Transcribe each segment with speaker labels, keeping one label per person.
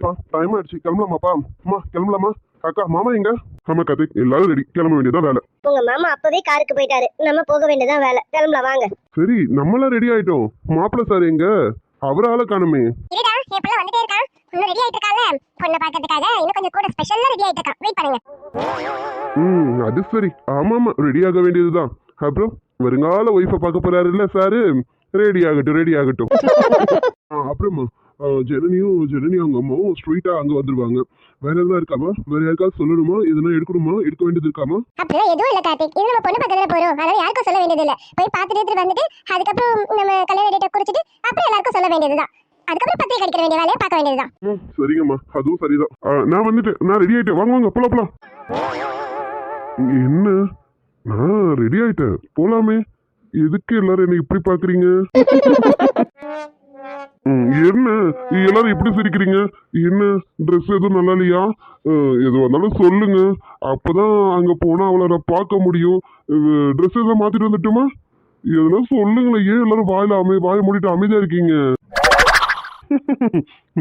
Speaker 1: சரிப்பா டைம் ஆயிடுச்சு. கிளம்பலாமாப்பா? அம்மா கிளம்பலாமா? அக்கா மாமா எங்க? ஆமா கார்த்திக் எல்லாரும் ரெடி கிளம்ப வேண்டியதான் வேலை.
Speaker 2: உங்க மாமா அப்பவே காருக்கு போயிட்டாரு. நம்ம போக வேண்டியதான் வேலை. கிளம்பலாம் வாங்க.
Speaker 1: சரி நம்மளாம் ரெடி ஆயிட்டோம். மாப்பிள்ள சார் எங்க? அவர் ஆளை காணுமே.
Speaker 2: இருடா என் பிள்ளை வந்துட்டே இருக்கான். இன்னும் ரெடி ஆயிட்டு இருக்காங்க பொண்ணை பாக்கிறதுக்காக இன்னும் கொஞ்சம் கூட ஸ்பெஷலா ரெடி ஆயிட்டு இருக்கான். வெயிட் பண்ணுங்க.
Speaker 1: ம் அது சரி. ஆமா ஆமா ரெடி ஆக வேண்டியதுதான். அப்புறம் வருங்கால ஒய்ஃபை பார்க்க போறாருல்ல சாரு ரெடி ஆகட்டும் ரெடி ஆகட்டும். ஆ, அப்புறமா? ஆ, ஜனனியும் ஜனனியும் அவங்க அம்மாவும் ஸ்ட்ரெயிட்டா அங்க வந்துருவாங்க. வேற எதுவும் இருக்காமா? வேற யாருக்காவது சொல்லணுமா? எதுனா எடுக்கணுமா? எடுக்க வேண்டியது இருக்காமா?
Speaker 2: அப்படிலாம் எதுவும் இல்ல கார்த்திக். இது நம்ம பொண்ணு பக்கத்துல போறோம். அதனால யாருக்கும் சொல்ல வேண்டியது இல்ல போய் பார்த்துட்டு எடுத்துட்டு வந்துட்டு அதுக்கப்புறம் நம்ம கல்யாண டேட்டை குறிச்சிட்டு அப்புறம் எல்லாருக்கும் சொல்ல வேண்டியதுதான். அதுக்கப்புறம் பத்திரிக்கை அடிக்கிற வேண்டிய வேலையை பார்க்க வேண்டியதுதான்.
Speaker 1: ம் சரிங்கம்மா. அதுவும் சரிதான். ஆ, நான் வந்துட்டேன் நான் ரெடி ஆயிட்டேன். வாங்க வாங்க போலாம் போலாம். என்ன? நான் ரெடி ஆயிட்டேன். போலாமே. எதுக்கு எல்லாரும் என்ன இப்படி பாக்குறீங்க ம், என்ன? எல்லாரும் இப்படி சிரிக்கிறீங்க? என்ன? ட்ரெஸ் எதுவும் நல்லா இல்லையா? எதுவாக எது வந்தாலும் சொல்லுங்க. அப்பதான் அங்க போனா அவளை பார்க்க முடியும். ட்ரெஸ் எதாவது மாத்திட்டு வந்துட்டுமா? எதுனா சொல்லுங்களேன். ஏன் எல்லாரும் வாயில அமை வாய மூடிட்டு அமைதியா இருக்கீங்க?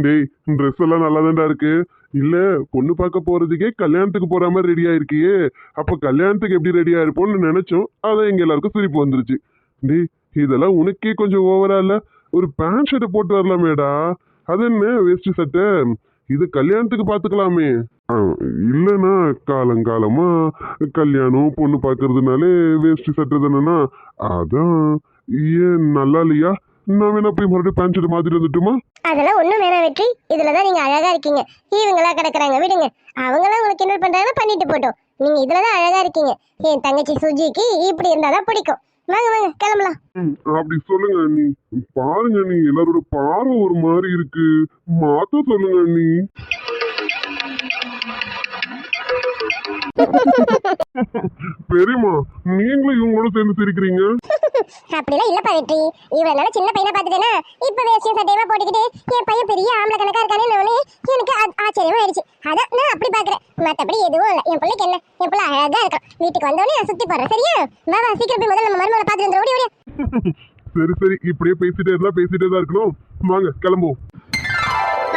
Speaker 1: டேய் ட்ரெஸ் எல்லாம் நல்லா இருக்கு. இல்ல பொண்ணு பார்க்க போறதுக்கே கல்யாணத்துக்கு போற மாதிரி ரெடி ஆயிருக்கியே. அப்ப கல்யாணத்துக்கு எப்படி ரெடி ஆயிருப்போம்னு நினைச்சோம். அதான் எங்க எல்லாருக்கும் சிரிப்பு வந்துருச்சு. டேய் இதெல்லாம் உனக்கே கொஞ்சம் ஓவரா இல்லை? ஒரு பேண்ட் ஷர்ட்டை போட்டு வரலாமேடா. அது என்ன வேஸ்ட்டு சட்டை இது கல்யாணத்துக்கு பார்த்துக்கலாமே இல்லைனா இல்லைன்னா காலங்காலமா கல்யாணம் பொண்ணு பார்க்கறதுனாலே வேஸ்ட்டு சட்டை தானேண்ணா? அதான். ஏன் நல்லா இல்லையா? நான் வேணா போய் மறுபடியும் பேண்ட் ஷர்ட் மாத்திட்டு வந்துட்டுமா?
Speaker 2: அதெல்லாம் ஒண்ணும் வேணாம் வெற்றி. இதுலதான் நீங்க அழகா இருக்கீங்க. இவங்களா கிடக்குறாங்க விடுங்க. அவங்களாம் உங்களுக்கு என்ன பண்றாங்கன்னா பண்ணிட்டு போட்டோம். நீங்க இதுலதான் அழகா இருக்கீங்க. என் தங்கச்சி சுஜிக்கு இப்படி இருந்தாதான் பிடிக்கும். வாங்க வாங்க கிளம்பலாம்.
Speaker 1: அப்படி சொல்லுங்க அண்ணி. பாருங்க நீ எல்லாரோட பார்வை ஒரு மாதிரி இருக்கு. மாத்த சொல்லுங்க அண்ணி. பெரியம்மா நீங்களும் இவங்களோட சேர்ந்து சிரிக்கிறீங்க?
Speaker 2: அப்படிலாம் இல்லப்பா வெற்றி. இவ்வளவு நாள் சின்ன பையனை பார்த்துட்டேன்னா இப்ப வேஷ்டியும் சட்டையமா போட்டுக்கிட்டு என் பையன் பெரிய ஆம்பளை கணக்கா இருக்கானே எனக்கு ஆச்சரியமா ஆயிடுச்சு. அதான் நான் அப்படி பாக்குறேன் மத்தபடி எதுவும் இல்ல. என் பிள்ளைக்கு என்ன? என் பிள்ளை அழகா இருக்கான் வீட்டுக்கு வந்தோடனே சுத்தி போடுறேன் சரியா? வா வா சீக்கிரம் போய் முதல்ல நம்ம மருமகளை வந்துடும் ஓடி ஓடி.
Speaker 1: சரி சரி. இப்படியே பேசிட்டே இருந்தா பேசிட்டே தான் இருக்கணும். வாங்க கிளம்புவோம்.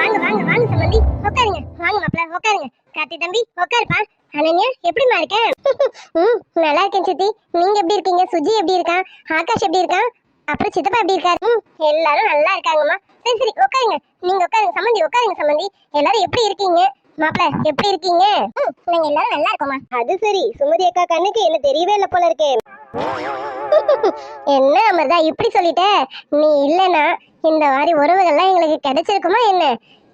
Speaker 2: வாங்க வாங்க வாங்க சம்பந்தி உட்காருங்க வாங்க மாப்பிள்ள உட்காருங்க கார்த்தி தம்பி உட்காருப்பா அனன்யா எப்படிமா இருக்க? ம் நல்லா இருக்கேன் சித்தி. நீங்க எப்படி இருக்கீங்க? சுஜி எப்படி இருக்கான் ஆகாஷ் எப்படி இருக்கான் அப்புறம் சித்தப்பா எப்படி இருக்காரு? ம் எல்லாரும் நல்லா இருக்காங்கம்மா. சரி சரி உட்காருங்க நீங்க உட்காருங்க சம்பந்தி உட்காருங்க சம்பந்தி எல்லாரும் எப்படி இருக்கீங்க? மாப்பிள எப்படி இருக்கீங்க? ம், நாங்க எல்லாரும் நல்லா இருக்கோமா அது சரி. சுமதி அக்கா கண்ணுக்கு என்ன தெரியவே இல்ல போல இருக்கே. என்ன அமர்தா இப்படி சொல்லிட்ட? நீ இல்லனா இந்த மாதிரி உறவுகள்லாம் எங்களுக்கு கிடைச்சிருக்குமா என்ன?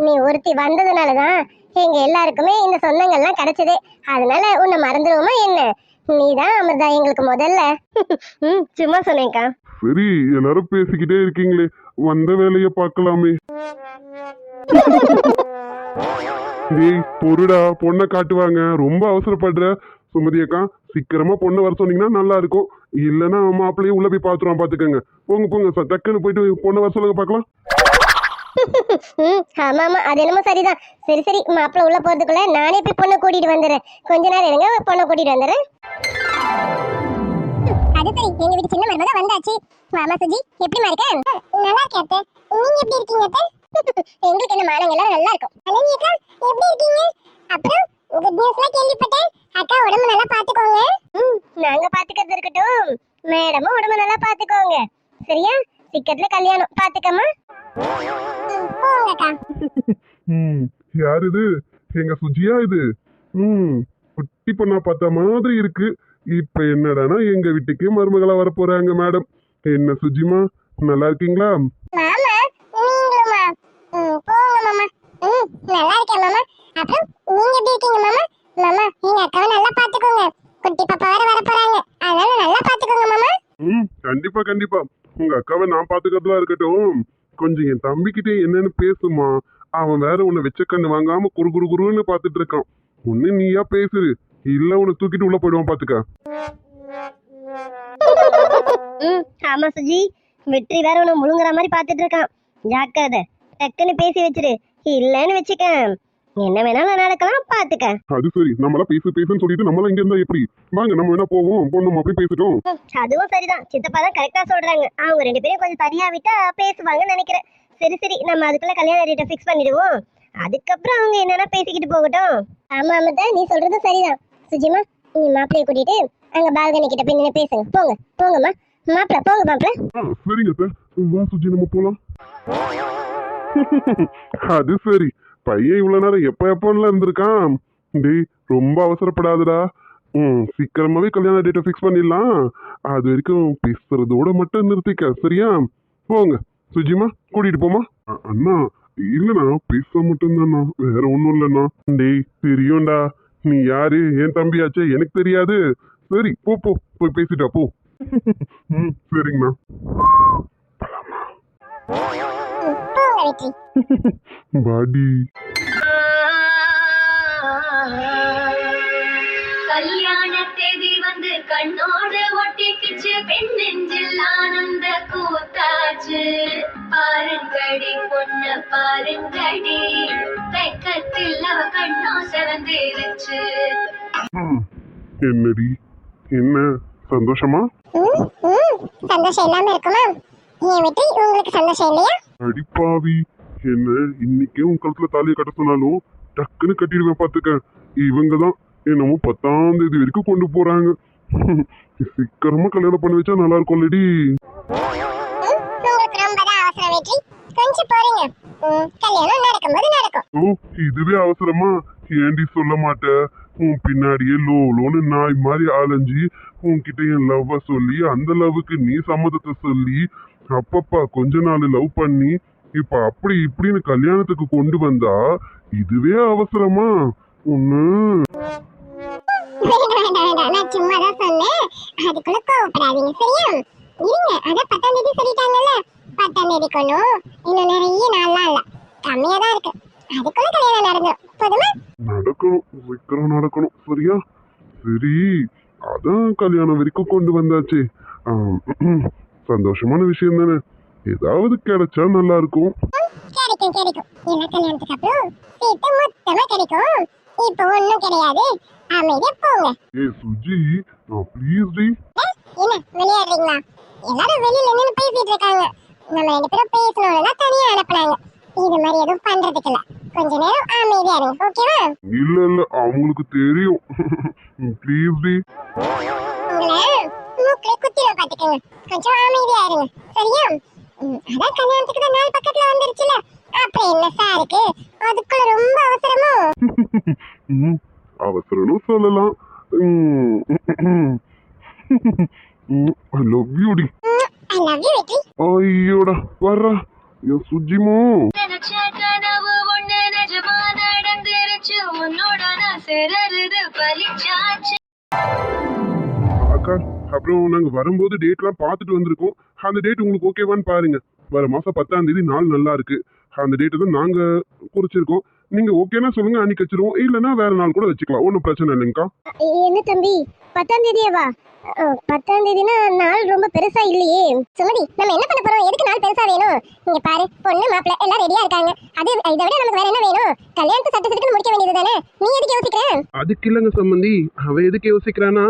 Speaker 2: நீ ஒருத்தி வந்ததுனால தான் எங்க எல்லாருக்குமே இந்த சொந்தங்கள்லாம் கிடைச்சது. அதனால உன்னை மறந்துடுவோமா என்ன? நீ தான் அமிர்தா எங்களுக்கு முதல்ல. ம் சும்மா சொன்னேன்க்கா.
Speaker 1: சரி எல்லாரும் பேசிக்கிட்டே இருக்கீங்களே. வந்த வேலையை பார்க்கலாமே. டேய் பொருடா பொண்ணை காட்டுவாங்க. ரொம்ப அவசரப்படுற. சுமதி அக்கா சீக்கிரமா பொண்ணை வர சொன்னீங்கன்னா நல்லா இருக்கும். இல்லைன்னா மாப்பிள்ளையும் உள்ள போய் பாத்துருவான் பாத்துக்கோங்க போங்க போங்க ச- டக்குன்னு போயிட்டு பொண்ணை வர சொல்லுங்க பார்க்கலாம்.
Speaker 2: ம் ஆமா ஆமா. அது என்னமோ சரிதான். சரி சரி. மாப்பிள்ள உள்ள போறதுக்குள்ள நானே போய் பொண்ணை கூட்டிட்டு வந்துடுறேன். கொஞ்ச நேரம் இருங்க பொண்ணை கூட்டிட்டு வந்துடுறேன். அது சரி. எங்க வீட்டு சின்ன மருமக வந்தாச்சு. மாமா சுஜி. எப்படிமா இருக்க? நல்லா இருக்கேன் அத்தை. நீங்க எப்படி இருக்கீங்க அத்தை? எங்களுக்கு என்ன மானங்க எல்லாரும் நல்லா இருக்கும். அனனி அக்கா எப்படி இருக்கீங்க? அப்புறம் குட் நியூஸ்லாம் கேள்விப்பட்டேன். அக்கா உடம்பு நல்லா பாத்துக்கோங்க நாங்க பாத்துக்கிறது இருக்கட்டும். மேடமும் உடம்பு நல்லா பாத்துக்கோங்க. சரியா? சீக்கிரத்துல கல்யாணம். பாத்துக்கம்மா? போங்கக்கா
Speaker 1: ம் யார் இது? எங்க சுஜியா இது? ம் குட்டி பொண்ணா பார்த்த மாதிரி இருக்கு. இப்ப என்னடானா எங்க வீட்டுக்கு மருமகளா வர போறாங்க மேடம். என்ன சுஜிமா நல்லா இருக்கீங்களா?
Speaker 2: நல்லா இருக்கேன் மாமா. அப்புறம் நீங்க எப்படி இருக்கீங்க மாமா? மாமா எங்க அக்காவை நல்லா பாத்துக்கோங்க குட்டி பாப்பா வேற வர போறாங்க அதனால நல்லா பாத்துக்கோங்க மாமா
Speaker 1: ம் கண்டிப்பா கண்டிப்பா. உங்க அக்காவை நான் பாத்துக்கிறதுலாம் இருக்கட்டும். கொஞ்சம் என் தம்பிக்கிட்டே என்னன்னு பேசுமா அவன் வேற உன்னை வெச்ச கண்ணு வாங்காம குறு குறு குருன்னு பாத்துட்டு இருக்கான். ஒண்ணு நீயா பேசுரு இல்ல உன்னை தூக்கிட்டு உள்ள போயிடுவான் பாத்துக்க.
Speaker 2: ம் ஆமா சுஜி. வெற்றி வேற உன்னை முழுங்குற மாதிரி பார்த்துட்டு இருக்கான். ஜாக்கிரதை. டக்குன்னு பேசி வச்சிரு. இல்லைன்னு வச்சுக்க. என்ன வேணாலும் நடக்கலாம் பார்த்துக்க
Speaker 1: அது சரி நம்மளாம் பேசு பேசுன்னு சொல்லிட்டு நம்மளாம் இங்க இருந்தா எப்படி? வாங்க நம்ம வேணா போவோம் பொண்ணு அப்படி பேசிட்டோம்.
Speaker 2: ம், அதுவும் சரிதான். சித்தப்பா தான் கரெக்டா சொல்றாங்க. அவங்க ரெண்டு பேரும் கொஞ்சம் தனியா விட்டா பேசுவாங்கன்னு நினைக்கிறேன். சரி சரி நம்ம அதுக்குள்ள கல்யாண டேட்டை ஃபிக்ஸ் பண்ணிடுவோம். அதுக்கப்புறம் அவங்க என்னன்னா பேசிக்கிட்டு போகட்டும். ஆமா அமிர்தா நீ சொல்றது சரிதான். சுஜிமா நீ மாப்பிளைய கூட்டிட்டு அங்க பால்கனி கிட்ட போய் நின்று பேசுங்க. போங்க போங்கம்மா. மாப்பிள போங்க மாப்பிள
Speaker 1: ஆ சரிங்க சார் வா சுஜி நம்ம போலாம். அது சரி. பையன் இவ்வளோ நேரம் எப்போ எப்போன்னு இருந்திருக்கான்? டேய் ரொம்ப அவசரப்படாதடா. ம் சீக்கிரமாகவே கல்யாண டேட்டை ஃபிக்ஸ் பண்ணிடலாம். அது வரைக்கும் பேசுறதோட மட்டும் நிறுத்திக்க சரியா? போங்க. சுஜிமா கூட்டிகிட்டு போமா அண்ணா இல்லைண்ணா பேச மட்டும்தாண்ணா. வேற ஒன்றும் இல்லைண்ணா. டேய் தெரியும்டா. நீ யாரு? என் தம்பியாச்சே? எனக்கு தெரியாது. சரி போ போ. போய் பேசிட்டா போ. ம் சரிங்கண்ணா.
Speaker 2: போங்க வெற்றி
Speaker 1: பாடி.
Speaker 3: கல்யாண தேதி வந்து கண்ணோடு ஒட்டிக்கிச்சு பெண் நெஞ்சில் ஆனந்த கூத்தாச்சு. பாருங்கடி பொண்ணு பாருங்கடி வெக்கத்தில் அவ கண்ணோ சிறந்திருச்சு
Speaker 1: என்னடி? என்ன சந்தோஷமா?
Speaker 2: சந்தோஷம் இல்லாம இருக்குமா? ஏன் வெற்றி உங்களுக்கு சந்தோஷம் இல்லையா?
Speaker 1: அடிப்பாவி. என்ன இன்னைக்கே உன் கழுத்துல தாலியை கட்ட சொன்னாலும் டக்குன்னு கட்டிடுவேன் பாத்துக்க இவங்க தான் என்னமோ பத்தாம் தேதி வரைக்கும் கொண்டு போறாங்க. சீக்கிரமா கல்யாணம் பண்ணி வச்சா நல்லா இருக்கும்லடி
Speaker 2: ம், உங்களுக்கு ரொம்ப தான் அவசரம் வெற்றி கொஞ்சம் போறீங்க. ம், கல்யாணம் நடக்கும்போது நடக்கும்.
Speaker 1: ஓ இதுவே அவசரமா? ஏண்டி சொல்ல மாட்ட? உன் பின்னாடியே லோ லோன்னு நாய் மாதிரி அலைஞ்சி உன்கிட்ட என் லவ்வ சொல்லி அந்த லவ்வுக்கு நீ சம்மதத்தை சொல்லி அப்பப்பா கொஞ்ச நாள் லவ் பண்ணி இப்ப அப்படி இப்படின்னு கல்யாணத்துக்கு கொண்டு வந்தா இதுவே அவசரமா? ஒண்ணு.
Speaker 2: வேண்டாம் வேண்டாம் வேண்டாம் நான் சும்மா தான் சொன்னேன். அதுக்குள்ள கோவப்படாதீங்க சரியா? இருங்க அதான் பத்தாம் தேதி சொல்லிட்டாங்கல்ல. பத்தாம் தேதி கொள்ளும் இன்னும் நிறைய நாள்லாம் இல்ல. கம்மியா தான் இருக்கு. அதுக்குள்ள கல்யாணம் நடந்துடும் போதுமா?
Speaker 1: நடக்கணும். சீக்கிரம் நடக்கணும். சரியா? சரி. அதான் கல்யாணம் வரைக்கும் கொண்டு வந்தாச்சு. சந்தோஷமான விஷயம் தானே? ஏதாவது கிடைச்சா நல்லா இருக்கும்.
Speaker 2: கிடைக்கும் கிடைக்கும். எல்லா கல்யாணத்துக்கு அப்புறம் சேர்த்து மொத்தமா கிடைக்கும். இப்போ ஒண்ணும் கிடையாது. அமைதியா போங்க.
Speaker 1: ஏ சுஜி ப்ளீஸ் டி.
Speaker 2: என்ன விளையாடுறீங்களா? எல்லாரும் வெளியில நின்னு பேசிட்டு இருக்காங்க. நம்ம ரெண்டு பேரும் பேசணும்னா தனியா அனுப்புனாங்க. இது மாதிரி எதுவும் பண்றதுக்கு இல்ல. கொஞ்ச நேரம் அமைதியா இருங்க ஓகேவா
Speaker 1: இல்ல இல்ல அவங்களுக்கு தெரியும். Please D.
Speaker 2: மூக்குல குத்திர பாத்துக்கோங்க. கொஞ்சம் அமைதியா இருங்க சரியா அதான் கல்யாணத்துக்கு தான் நாள் பக்கத்துல வந்துருச்சுல. அப்புறம் என்ன சாருக்கு? அதுக்குள்ள ரொம்ப அவசரமோ?
Speaker 1: அவசரம்னு சொல்லலாம். ஐ லவ் யூ டி.
Speaker 2: ஐ லவ் யூ வெற்றி
Speaker 1: ஐயோடா வர்றா. என் சுஜிமோ.
Speaker 3: நினைச்ச கனவு ஒண்ணு நிஜமா நடந்துருச்சு உன்னோட நான் சிறருது பலிச்சாச்சு
Speaker 1: அக்கா அப்புறம் நாங்கள் வரும்போது டேட்லாம் பார்த்துட்டு வந்திருக்கோம். அந்த டேட் உங்களுக்கு ஓகேவான்னு பாருங்கள் வர மாதம் பத்தாம் தேதி நாள் நல்லா இருக்கு. அந்த டேட்டு தான் நாங்கள் குறிச்சிருக்கோம். நீங்க ஓகேனா சொல்லுங்க அன்னைக்கு வச்சிருவோம். இல்லைன்னா வேற நாள் கூட வச்சுக்கலாம். ஒன்றும் பிரச்சனை இல்லைங்கக்கா
Speaker 2: என்ன தம்பி? பத்தாம் தேதியேவா பத்தாம் தேதினா நாள் ரொம்ப பெருசா இல்லையே. சுமதி நம்ம என்ன பண்ண போறோம்? எதுக்கு நாள் பெருசா வேணும்? இங்க பாரு பொண்ணு மாப்பிள்ள எல்லாம் ரெடியா இருக்காங்க. அது இதை விட நமக்கு வேற என்ன வேணும்? கல்யாணத்தை சட்டு சட்டுன்னு முடிக்க வேண்டியது தானே? நீ எதுக்கு யோசிக்கிற?
Speaker 4: அதுக்கு இல்லைங்க சம்மந்தி அவ எதுக்கு யோசிக்கிறானா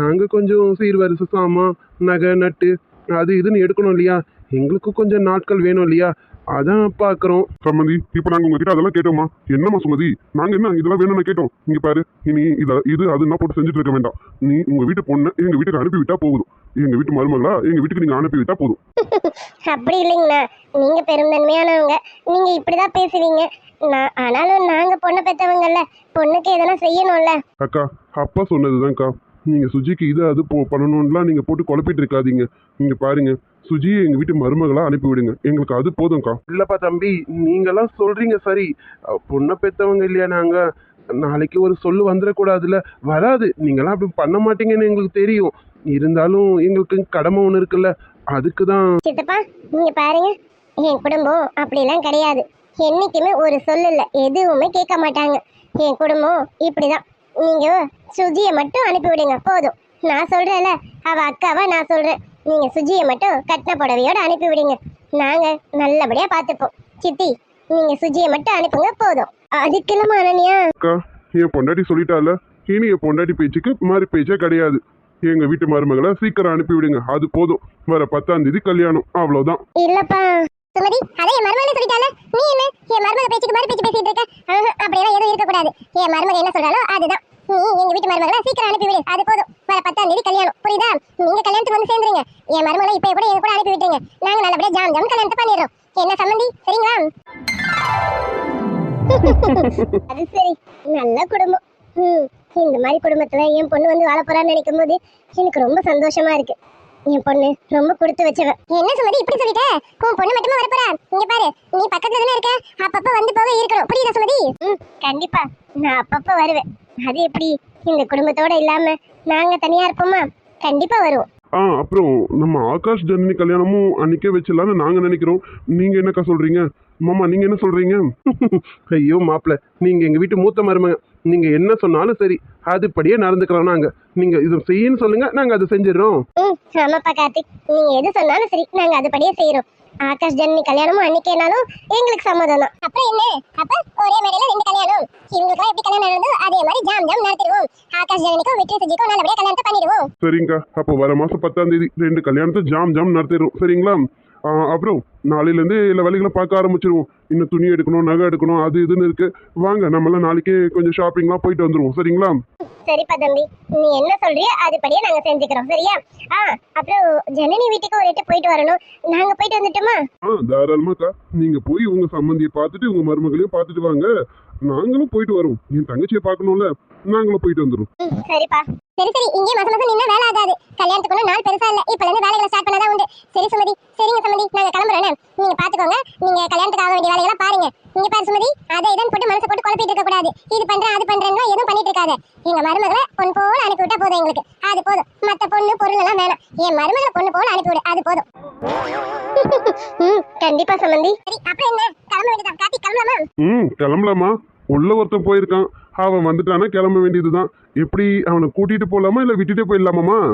Speaker 4: நாங்க கொஞ்சம் சீர்வரிசை சாமான் நகை நட்டு அது இதுன்னு எடுக்கணும் இல்லையா? எங்களுக்கு கொஞ்சம் நாட்கள் வேணும் இல்லையா? அதான் பார்க்குறோம்
Speaker 1: சம்மந்தி இப்போ நாங்க உங்ககிட்ட அதெல்லாம் கேட்டோமா என்னம்மா சுமதி? நாங்க என்ன இதெல்லாம் வேணும்னு கேட்டோம். இங்க பாரு இனி இத இது அதுன்னா போட்டு செஞ்சுட்டு இருக்க வேண்டாம். நீ உங்க வீட்டு பொண்ணை எங்க வீட்டுக்கு அனுப்பி விட்டா போதும். எங்க வீட்டு மருமகளா எங்க வீட்டுக்கு நீங்க அனுப்பி விட்டா போதும்.
Speaker 2: அப்படி இல்லைங்கண்ணா. நீங்க பெருந்தன்மையானவங்க. நீங்க இப்படிதான் பேசுவீங்க. நான் ஆனாலும் நாங்க பொண்ணை பெற்றவங்கல்ல பொண்ணுக்கு எதனா செய்யணும்ல.
Speaker 1: அக்கா அப்பா சொன்னதுதான்க்கா. நீங்க சுஜிக்கு இது அது போ பண்ணணும்லாம் நீங்க போட்டு குழப்பிட்டு இருக்காதீங்க. நீங்க பாருங்க சுஜியை எங்க வீட்டு மருமகளா அனுப்பி விடுங்க எங்களுக்கு அது போதும்க்கா.
Speaker 4: இல்லப்பா தம்பி நீங்கெல்லாம் சொல்றீங்க சரி. பொண்ணை பெத்தவங்க இல்லையா நாங்க? நாளைக்கு ஒரு சொல்லு வந்துடக்கூடாதுல வராது. நீங்களாம் அப்படி பண்ண மாட்டீங்கன்னு எங்களுக்கு தெரியும். இருந்தாலும் எங்களுக்கு கடமை ஒன்று இருக்குல்ல. அதுக்கு தான்
Speaker 2: சித்தப்பா நீங்க பாருங்க. என் குடும்பம் அப்படிலாம் கிடையாது. என்னைக்குமே ஒரு சொல்லு இல்ல. எதுவுமே கேட்க மாட்டாங்க. என் குடும்பம் இப்படிதான். நீங்க சுஜியை மட்டும் அனுப்பி விடுங்க போதும். நான் சொல்றேன்ல. அவ அக்காவா நான் சொல்றேன். நீங்க சுஜியை மட்டும் கட்டின புடவையோட அனுப்பி விடுங்க. நாங்க நல்லபடியா பார்த்துப்போம். சித்தி நீங்க சுஜியை மட்டும் அனுப்புங்க போதும். அதுக்கெல்லாம் அனன்யா?
Speaker 1: அக்கா என் பொண்டாட்டி சொல்லிட்டால இனி என் பொண்டாட்டி பேச்சுக்கு மாறி பேச்சே கிடையாது. எங்க வீட்டு மருமகளை சீக்கிரம் அனுப்பி விடுங்க அது போதும். வர பத்தாம் தேதி கல்யாணம் அவ்வளவுதான்.
Speaker 2: இல்லப்பா. சுமதி அதே என் மருமகளை சொல்லிட்டால நீ என்ன? என் மருமக பேச்சுக்கு மாதிரி பேச்சு பேசிட்டு இருக்க. அப்படியெல்லாம் எதுவும் இருக்கக்கூடாது. என் மருமக என்ன சொல்றாலோ அதுதான். நீ எங்க வீட்டு மருமகளை சீக்கிரம் அனுப்பி விடு. அது போதும். வர பத்தாம் தேதி கல்யாணம். புரியுதா? நீங்க கல்யாணத்துக்கு வந்து சேர்ந்துருங்க. என் மருமகளை இப்ப கூட என் கூட அனுப்பி விட்டுருங்க. நாங்க நல்லபடியா ஜாம் ஜாம் கல்யாணத்தை பண்ணிடுறோம். என்ன சம்மந்தி சரிங்களா? அது சரி. நல்ல குடும்பம். இந்த மாதிரி குடும்பத்துல என் பொண்ணு வந்து வாழ போறான்னு நினைக்கும் போது எனக்கு ரொம்ப சந்தோஷமா இருக்கு. என் பொண்ணு ரொம்ப கொடுத்து வச்சவ. என்ன சுமதி இப்படி சொல்லிட்ட? உன் பொண்ணு மட்டுமா வரப்போறா? இங்க பாரு நீ பக்கத்துல தானே இருக்க? அப்பப்ப வந்து போக இருக்கணும். புரியுதா சுமதி? ம் கண்டிப்பா. நான் அப்பப்ப வருவேன். அது எப்படி? இந்த குடும்பத்தோட இல்லாம நாங்க தனியா இருப்போமா? கண்டிப்பா வருவோம்.
Speaker 1: ஆ அப்புறம் நம்ம ஆகாஷ் ஜனனி கல்யாணமும் அன்னைக்கே வச்சிடலாம்னு நாங்க நினைக்கிறோம். நீங்க என்னக்கா சொல்றீங்க? மாமா நீங்க என்ன சொல்றீங்க?
Speaker 4: ஐயோ மாப்பிள்ள நீங்க எங்க வீட்டு மூத்த மருமக நீங்க என்ன சொன்னாலும் சரி அதுபடியே நடந்துக்கிறோம் நாங்க. நீங்க இது செய்யன்னு சொல்லுங்க நாங்க அதை செஞ்சிடறோம்.
Speaker 2: ம் ஆமாப்பா கார்த்திக். நீங்க எது சொன்னாலும் சரி நாங்க அதுபடியே செய்யறோம் ஆகாஷ் ஜனனி கல்யாணமும் அன்னைக்கேனாலும் எங்களுக்கு சம்மதம் தான் அப்புறம் என்ன? அப்ப ஒரே மேடையில ரெண்டு கல்யாணம். இவங்களுக்குலாம் எப்படி கல்யாணம் நடந்தோ அதே மாதிரி ஜாம் ஜாம் நடத்திடுவோம். ஆகாஷ் ஜனனிக்கும் வெற்றி சுஜிக்கும் நல்லபடியா கல்யாணத்தை பண்ணிடுவோம்.
Speaker 1: சரிங்கக்கா அப்போ வர மாசம் பத்தாம் தேதி ரெண்டு கல்யாணத்தை ஜாம் ஜாம் நடத்திடுறோம். சரிங்களா? அப்புறம் நாளையிலேருந்து எல்லா வேலைகளை பார்க்க ஆரம்பிச்சிருவோம். இன்னும் துணி எடுக்கணும் நகை எடுக்கணும் அது இதுன்னு இருக்கு. வாங்க நம்மளாம் நாளைக்கே கொஞ்சம் ஷாப்பிங்லாம் போயிட்டு வந்துருவோம். சரிங்களா?
Speaker 2: சரிப்பா தம்பி நீ என்ன சொல்றியோ அதுபடியே நாங்க செஞ்சுக்கிறோம். சரியா? ஆ அப்புறம் ஜனனி வீட்டுக்கு ஒரு போயிட்டு வரணும். நாங்க போயிட்டு வந்துட்டோமா?
Speaker 1: ஆ தாராளமாக்கா நீங்க போய் உங்க சம்மந்தியை பார்த்துட்டு உங்க மருமகளையும் பார்த்துட்டு வாங்க. நாங்களும் போயிட்டு வரோம். என் தங்கச்சியை பார்க்கணும்ல நாங்களும் போயிட்டு வந்துடும்
Speaker 2: சரிப்பா. சரி சரி இங்கே மாசம் மாசம் நின்னா வேலை ஆகாது. கல்யாணத்துக்குள்ள நாள் பெருசா இல்ல. இப்ப இருந்து வேலைகளை ஸ்டார்ட் பண்ணாதான் உண்டு. சரி சுமதி. சரிங்க சுமதி. நாங்க கிளம்புறோம் நீங்க பாத்துக்கோங்க. நீங்க கல்யாணத்துக்கு ஆக வேண்டிய வேலைகளை பாருங்க. இங்க பாரு சுமதி. அதை இதன் போட்டு மனசை போட்டு குழப்பிட்டு இருக்க கூடாது. இது பண்றேன் அது பண்றேன்னா எதுவும் பண்ணிட்டு இருக்காது. எங்க மருமகளை பொண்ணு போல அனுப்பி விட்டா போதும் எங்களுக்கு. அது போதும். மத்த பொண்ணு பொருள் எல்லாம் வேணாம். என் மருமகளை பொண்ணு போல அனுப்பி விடு. அது போதும். கண்டிப்பா சுமந்தி. சரி அப்புறம் என்ன கிளம்ப வேண்டியதான் காட்டி கிளம்பலாமா
Speaker 1: ம் கிளம்பலாமா? உள்ள ஒருத்தன் போயிருக்கான். அவன் வந்துட்டானா கிளம்ப வேண்டியதுதான். எப்படி அவனை கூட்டிட்டு போலாமா இல்ல விட்டுட்டே போயிடலாமாமா?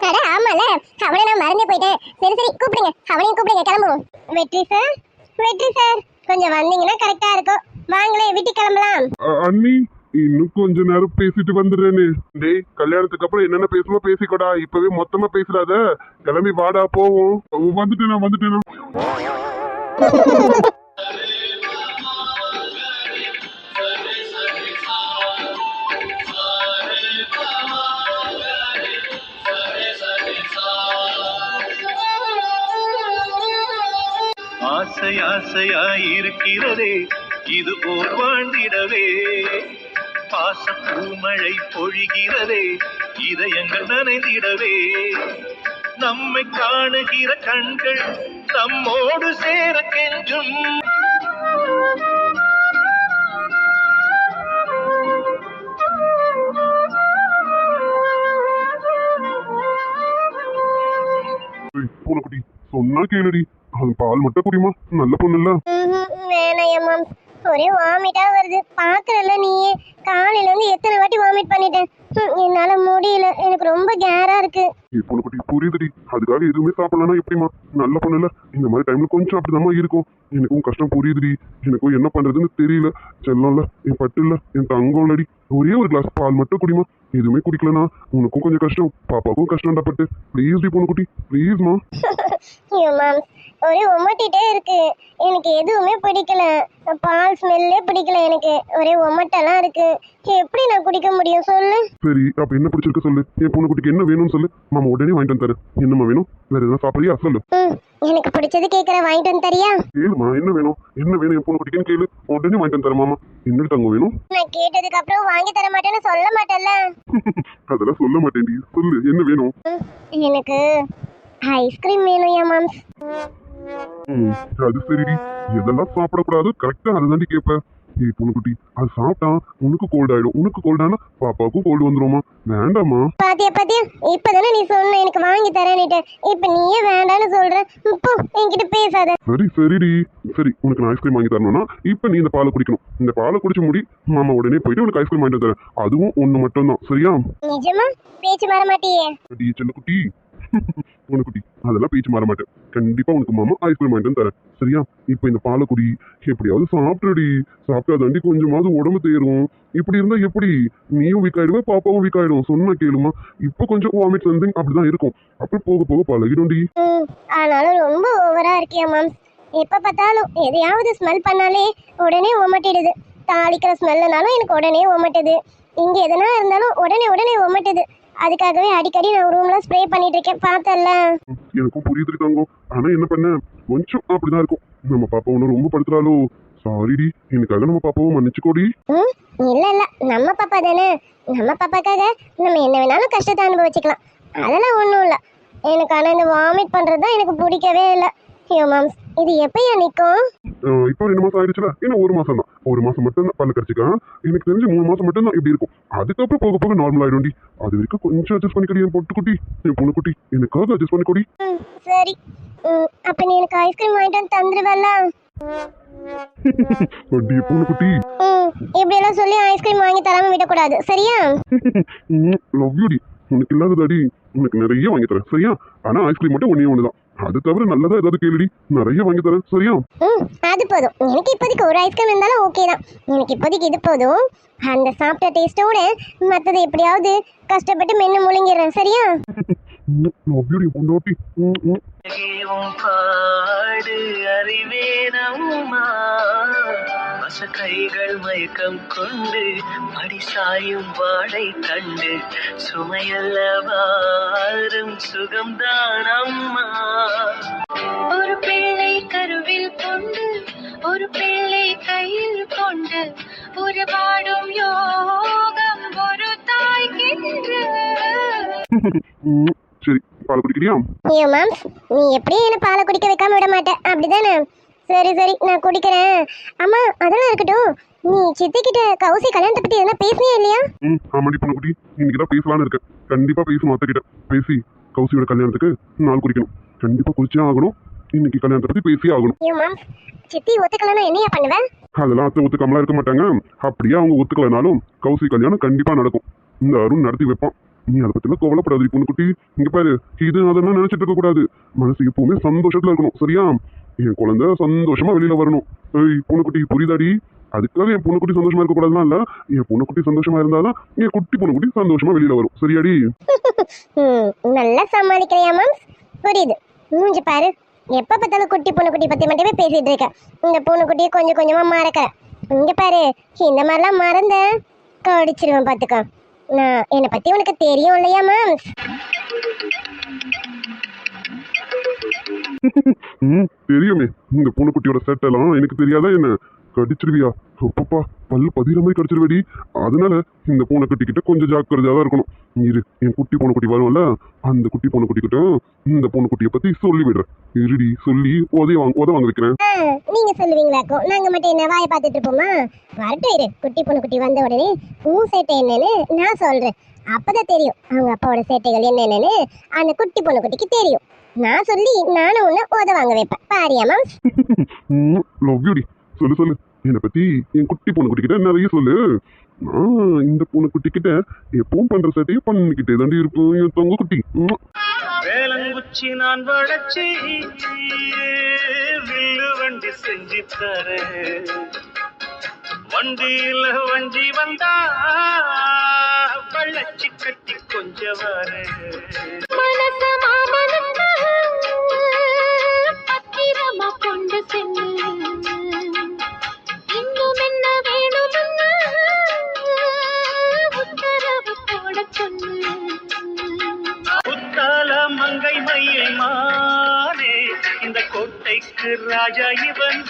Speaker 2: அட ஆமால. அவனை நான் மறந்தே போயிட்டேன். சரி சரி கூப்பிடுங்க. அவனையும் கூப்பிடுங்க கிளம்புவோம். வெற்றி சார் வெற்றி சார் கொஞ்சம் வந்தீங்கன்னா கரெக்டா இருக்கும். வாங்களே வீட்டுக்கு கிளம்பலாம்.
Speaker 1: அ- அண்ணி இன்னும் கொஞ்ச நேரம் பேசிட்டு வந்துடுறேனே. டேய் கல்யாணத்துக்கு அப்புறம் என்னென்ன பேசுமோ பேசிக்கோடா. இப்பவே மொத்தமா பேசுறாத. கிளம்பி வாடா போவோம். வந்துட்டேனா வந்துட்டேனா?
Speaker 5: ஆசை ஆசையாய் இது போர் வாழ்ந்திடவே. பாச பூமழை பொழிகிறதே இதயங்கள் நனைந்திடவே. நம்மை காணுகிற கண்கள் நம்மோடு சேர கெஞ்சும்
Speaker 1: ஏய், பூனைக்குட்டி சொன்னா கேளுடி. அது பால் மட்டும் குடிமா? நல்ல பொண்ணுல்ல.
Speaker 2: வேணாயம்மா ஒரே வாமிட்டா வருது. பாக்குறல நீயே. காலையில இருந்து எத்தனை வாட்டி வாமிட் பண்ணிட்டேன். ஹம், என்னால முடியல. எனக்கு ரொம்ப கேரா இருக்கு.
Speaker 1: ஏய், பூனைக்குட்டி புரியுதுடி. அதுக்காக எதுவுமே சாப்பிடலன்னா எப்படிமா நல்ல பொண்ணுல இந்த மாதிரி டைம்ல கொஞ்சம் அப்படிதாம்மா இருக்கும். எனக்கும் கஷ்டம் புரியுதுடி. எனக்கும் என்ன பண்றதுன்னு தெரியல. செல்லம்ல என் பட்டு என் தங்கம் இல்லடி ஒரே ஒரு கிளாஸ் பால் மட்டும் குடிமா எதுவுமே குடிக்கலனா உனக்கும் கொஞ்சம் கஷ்டம் பாப்பாவுக்கும் கஷ்டம்டா பட்டு. ப்ளீஸ் டி பொண்ணுக்குட்டி ப்ளீஸ்மா
Speaker 2: ஐயோ மேம் ஒரே உமட்டிட்டே இருக்கு. எனக்கு எதுவுமே பிடிக்கல. பால் ஸ்மெல்லே பிடிக்கல எனக்கு. ஒரே உமட்டெல்லாம் இருக்கு. எப்படி நான் குடிக்க முடியும்? சொல்லு.
Speaker 1: சரி அப்ப என்ன பிடிச்சிருக்க சொல்லு? என் பொண்ணுக்குட்டிக்கு என்ன வேணும்னு சொல்லு. மாமா உடனே வாங்கிட்டு வந்து தரேன் என்னம்மா வேணும்? வேற எதுவும் சாப்பிடுறியா? சொல்லு.
Speaker 2: எனக்கு பிடிச்சது கேட்குற வாங்கிட்டு வந்து தரியா?
Speaker 1: கேளுமா என்ன வேணும்? என்ன வேணும் என் பொண்ணுக்குட்டிக்குன்னு கேளு. உடனே வாங்கிட்டு வந்து தரேன் மாமா. என்னடி தங்கம் வேணும்?
Speaker 2: நான் கேட்டதுக்கு அப்புறம் வாங்கி தர மாட்டேன்னு சொல்ல மாட்டேன்ல
Speaker 1: அதெல்லாம் சொல்ல மாட்டேன்டி. சொல்லு என்ன வேணும்?
Speaker 2: எனக்கு ஐஸ்கிரீம் வேணும் ஏன் மேம்
Speaker 1: ம், அது சரிடி. எதெல்லாம் சாப்பிடக்கூடாது கரெக்டா அதுதாண்டி கேட்ப ஏய் பொண்ணுக்குட்டி அது சாப்பிட்டா உனக்கு கோல்ட் ஆயிடும். உனக்கு கோல்டானா பாப்பாவுக்கும் கோல்டு வந்துருமா? வேண்டாமா
Speaker 2: பாத்தியா பாத்தியா? இப்பதானே நீ சொன்ன எனக்கு வாங்கி தரேன்னுட்டு. இப்ப நீயே வேண்டான்னு சொல்ற. இப்போ என்கிட்ட பேசாத.
Speaker 1: சரி சரிடி. சரி உனக்கு நான் ஐஸ்கிரீம் வாங்கி தரணும்னா இப்போ நீ இந்த பாலை குடிக்கணும். இந்த பாலை குடிச்சு முடி மாமா உடனே போயிட்டு உனக்கு ஐஸ்கிரீம் வாங்கிட்டு தரேன். அதுவும் ஒன்று மட்டும்தான். சரியா?
Speaker 2: நிஜமா? பேச்சு மாற மாட்டியே.
Speaker 1: அடி செல்லக்குட்டி பொண்ணுக்குட்டி அதெல்லாம் பேச்சு மாற மாட்டேன். கண்டிப்பா உனக்கு மாமா ஐஸ்கிரீம் வாங்கிட்டு தரேன். சரியா? இப்போ இந்த பாலை குடி எப்படியாவது சாப்பிட்டுடி. சாப்பிட்டாதாண்டி கொஞ்சமாவது உடம்பு தேரும். இப்படி இருந்தா எப்படி? நீயும் வீக் ஆயிடுவ பாப்பாவும் வீக் ஆயிடும். சொன்னா கேளுமா. இப்போ கொஞ்சம் வாமிட் சம்திங் அப்படிதான் இருக்கும். அப்புறம் போக போக பழகிடும்டி.
Speaker 2: ம் ஆனாலும் ரொம்ப ஓவரா இருக்கியா மாம்ஸ் எப்ப பார்த்தாலும் எதையாவது ஸ்மெல் பண்ணாலே உடனே ஓமட்டிடுது தாளிக்கிற ஸ்மெல்லுனாலும் எனக்கு உடனே ஓமட்டுது இங்க எதனா இருந்தாலும் உடனே உடனே ஓமட்டுது அதுக்காகவே அடிக்கடி நான் ரூம்ல ஸ்ப்ரே பண்ணிட்டு இருக்கேன். பார்த்தல்ல
Speaker 1: எனக்கும் புரியுது தங்கம் ஆனா என்ன பண்ண? கொஞ்சம் அப்படிதான் இருக்கும். நம்ம பாப்பா ஒன்றும் ரொம்ப படுத்துறாளோ? சாரிடி எனக்காக நம்ம பாப்பாவும் மன்னிச்சுக்கோடி.
Speaker 2: இல்ல இல்ல. நம்ம பாப்பா தானே. நம்ம பாப்பாக்காக நம்ம என்ன வேணாலும் கஷ்டத்தை அனுபவிச்சுக்கலாம். அதெல்லாம் ஒன்றும் இல்லை. எனக்கு ஆனால் இந்த வாமிட் பண்ணுறது தான் எனக்கு பிடிக்கவே இல்லை. ஐயோ மாம்ஸ் இது எப்பயா நிற்கும்
Speaker 1: ஆஹ் இப்போ ரெண்டு மாசம் ஆயிடுச்சுல. இன்னும் ஒரு மாசம் தான் ஒரு மாசம் மட்டும் தான் பல்லு கடிச்சிக்கா. எனக்கு தெரிஞ்சு மூணு மாசம் மட்டும் தான் இப்படி இருக்கும். அதுக்கப்புறம் போக போக நார்மல் ஆயிடும்டி. அது வரைக்கும் கொஞ்சம் அட்ஜஸ்ட் பண்ணிக்கடி என் பொட்டு குட்டி என் பொண்ணு குட்டி எனக்காக அட்ஜஸ்ட் பண்ணிக்கொடி.
Speaker 2: சரி. அப்போ நீ எனக்கு ஐஸ்கிரீம் வாங்கிட்டு வந்து தந்துடுவல்ல
Speaker 1: அடி பொண்ணு குட்டி
Speaker 2: ம் இப்படியெல்லாம் சொல்லி ஐஸ்கிரீம் வாங்கி தராமல் விடக்கூடாது. சரியா?
Speaker 1: லவ் யூடி உனக்கு இல்லாததாடி. உனக்கு நிறைய வாங்கி தரேன். சரியா? ஆனா ஐஸ்கிரீம் மட்டும் ஒன்னே ஒன்று தான் அது தவிர நல்லதா ஏதாவது கேளுடி. நிறைய வாங்கி தரேன். சரியா?
Speaker 2: ம் அது போதும். எனக்கு இப்போதைக்கு ஒரு ஐஸ்கிரீம் இருந்தாலும் ஓகே தான். எனக்கு இப்போதைக்கு இது போதும். அந்த சாப்பிட்ட டேஸ்ட்டோட மற்றது எப்படியாவது கஷ்டப்பட்டு மென்று முழுங்கிடுறேன். சரியா?
Speaker 1: யூடி பொண்டாட்டி. ம், ம்.
Speaker 5: உன் பாடு அறிவேனம்மா மச கைகள் மயக்கம் கொண்டு அடி சாயும் வாழை கண்டு சுமையல்ல வாரும் சுகம்தான் அம்மா.
Speaker 3: ஒரு பிள்ளை கருவில் கொண்டு ஒரு பிள்ளை கையில் கொண்டு உருவாடும் யோகம் ஒரு தாய்க்கின்று
Speaker 1: சரி பால் குடிக்கிறியா
Speaker 2: நீ எப்படியும் என்ன பாலை குடிக்க வைக்காம விட மாட்டேன் அப்படிதானே? சரி சரி நான் குடிக்கிறேன். அம்மா அதெல்லாம் இருக்கட்டும். நீ சித்தி கிட்ட கௌசி கல்யாணத்தை பத்தி எதனா பேசினியா இல்லையா?
Speaker 1: ம் ஆமாடி பொண்ணு குட்டி இன்னைக்கு தான் பேசலான்னு இருக்கேன். கண்டிப்பா பேசணும் அத்தைக்கிட்ட பேசி கௌசியோட கல்யாணத்துக்கு நாள் குறிக்கணும் கண்டிப்பா குறிச்சே ஆகணும். இன்னைக்கு கல்யாணத்தை பத்தி பேசியே ஆகணும்.
Speaker 2: சித்தி ஒத்துக்கலன்னா என்னையா பண்ணுவேன்
Speaker 1: அதெல்லாம் அத்தை ஒத்துக்காமலாம் இருக்க மாட்டாங்க. அப்படியே அவங்க ஒத்துக்கலைனாலும் கௌசி கல்யாணம் கண்டிப்பா நடக்கும். இந்த அருண் நடத்தி வைப்பான். நீ அதை பத்திலாம் கவலைப்படாது பொண்ணு குட்டி இங்க பாரு இது அதெல்லாம் நினைச்சிட்டு இருக்க கூடாது. மனசு எப்பவுமே சந்தோஷத்துல இருக்கணும் சரியா? என் குழந்தை சந்தோஷமா வெளியில வரணும். ஏய் பொண்ணு குட்டி புரியுதாடி? அதுக்காக என் பொண்ணுக்குட்டி சந்தோஷமா இருக்க கூடாதுலாம் இல்ல என் பொண்ணு குட்டி சந்தோஷமா இருந்தாதான் என் குட்டி பொண்ணு குட்டி சந்தோஷமா வெளியில வரும். சரியாடி?
Speaker 2: நல்லா சமாளிக்கிறியா மேம் புரியுது. மூஞ்சி பாரு. எப்ப பார்த்தாலும் குட்டி பொண்ணுக்குட்டி குட்டி பத்தி மட்டுமே பேசிட்டு இருக்க. இந்த பொண்ணுக்குட்டியை குட்டியை கொஞ்சம் கொஞ்சமா மறக்கிற. இங்க பாரு இந்த மாதிரிலாம் மறந்த கடிச்சிருவேன் பாத்துக்கோ நான் என்னை பற்றி உனக்கு தெரியும் இல்லையா மேம்
Speaker 1: ம் தெரியுமே. இந்த பூனைக்குட்டியோட செட்டெல்லாம் எனக்கு தெரியாதா என்ன? கடிச்சிருவியா? அப்பப்பா. பல்லு பதிகிற மாதிரி கடிச்சிருவேடி. அதனால இந்த பூனைக்குட்டி கிட்ட கொஞ்சம் ஜாக்கிரதையா தான் இருக்கணும். இரு என் குட்டி பூனைக்குட்டி வரும்ல அந்த குட்டி பூனைக்குட்டி கிட்ட இந்த பூனைக்குட்டியை பத்தி சொல்லி விடுறேன். இருடி சொல்லி உதவி வாங்க உத வாங்க வைக்கிறேன்.
Speaker 2: நீங்க சொல்லுவீங்களாக்கும் நாங்க மட்டும் என்ன வாயை பார்த்துட்டு இருப்போமா? வரட்டும் இரு குட்டி குட்டி வந்த உடனே உன் சேட்டை என்னன்னு நான் சொல்றேன். அப்பதான் தெரியும் அவங்க அப்பாவோட சேட்டைகள் என்னென்னு அந்த குட்டி பொண்ணு குட்டிக்கு தெரியும். நான் சொல்லி நானும் உன்னை உத வாங்க வைப்பேன். பாரியா மேம்?
Speaker 1: லவ் யூடி சொல்லு சொல்லு. என்னை பத்தி என் குட்டி பூனைக்குட்டி கிட்ட நிறைய சொல்லு. நான் இந்த பூனைக்குட்டி கிட்ட எப்பவும் பண்ற சேட்டையை பண்ணிக்கிட்டே தாண்டி இருப்பேன் என் தங்க குட்டி.
Speaker 5: வேலங்குச்சி நான் வடச்சி வில்லு வண்டி செஞ்சு தரேன் வண்டியில வஞ்சி வந்தா வள்ளச்சி கட்டி கொஞ்ச வரேன்
Speaker 3: கொண்டு சென்று
Speaker 5: ராஜா இவன் தானே